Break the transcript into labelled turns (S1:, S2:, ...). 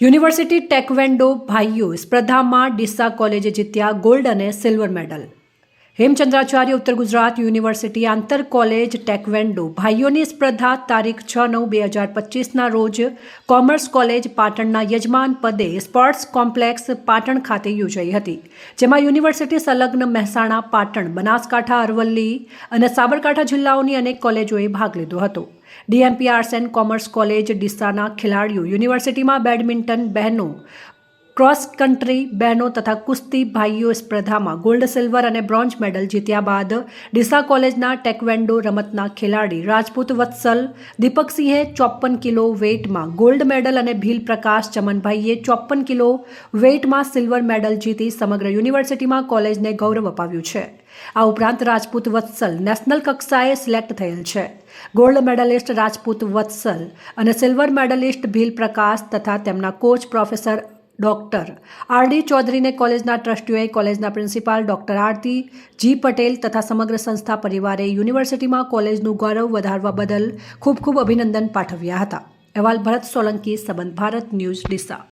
S1: University taekwondo ભાઈઓ સ્પર્ધામાં ડીસા કોલેજે જીત્યા ગોલ્ડ અને silver medal. Hemchandracharya Uttar Gujarat university આંતર કોલેજ ટેકવેન્ડો ભાઈઓની સ્પર્ધા તારીખ છ નવ બે હજાર પચીસના રોજ કોમર્સ કોલેજ પાટણના યજમાન પદે સ્પોર્ટ્સ કોમ્પ્લેક્સ પાટણ ખાતે યોજાઈ હતી, જેમાં યુનિવર્સિટી સંલગ્ન મહેસાણા, પાટણ, બનાસકાંઠા, અરવલ્લી અને સાબરકાંઠા જિલ્લાઓની અનેક કોલેજોએ ભાગ લીધો હતો. DMP arts and commerce college ડીસાના ખેલાડીઓ યુનિવર્સિટીમાં બેડમિન્ટન બહેનો ક્રોસ કન્ટ્રી બહેનો તથા કુસ્તી ભાઈઓ સ્પર્ધામાં ગોલ્ડ, સિલ્વર અને બ્રોન્ઝ મેડલ જીત્યા બાદ ડીસા કોલેજના ટેકવેન્ડો રમતના ખેલાડી રાજપૂત વત્સલ, દીપકસિંહે ચોપ્પન કિલો વેઇટમાં ગોલ્ડ મેડલ અને ભીલ પ્રકાશ ચમનભાઈએ ચોપ્પન કિલો વેઇટમાં સિલ્વર મેડલ જીતી સમગ્ર યુનિવર્સિટીમાં કોલેજને ગૌરવ અપાવ્યું છે. આ ઉપરાંત રાજપૂત વત્સલ નેશનલ કક્ષાએ સિલેક્ટ થયેલ છે. ગોલ્ડ મેડલિસ્ટ રાજપૂત વત્સલ અને સિલ્વર મેડલિસ્ટ ભીલ પ્રકાશ તથા તેમના coach professor doctor. R D ચૌધરીને કોલેજના ટ્રસ્ટીઓએ કોલેજના principal doctor Aarti, G Patel તથા સમગ્ર સંસ્થા પરિવારે યુનિવર્સિટીમાં કોલેજનું ગૌરવ વધારવા બદલ ખૂબ ખૂબ અભિનંદન પાઠવ્યા હતા. અહેવાલ ભરત સોલંકી, સંબંધ ભારત ન્યૂઝ ડીસા.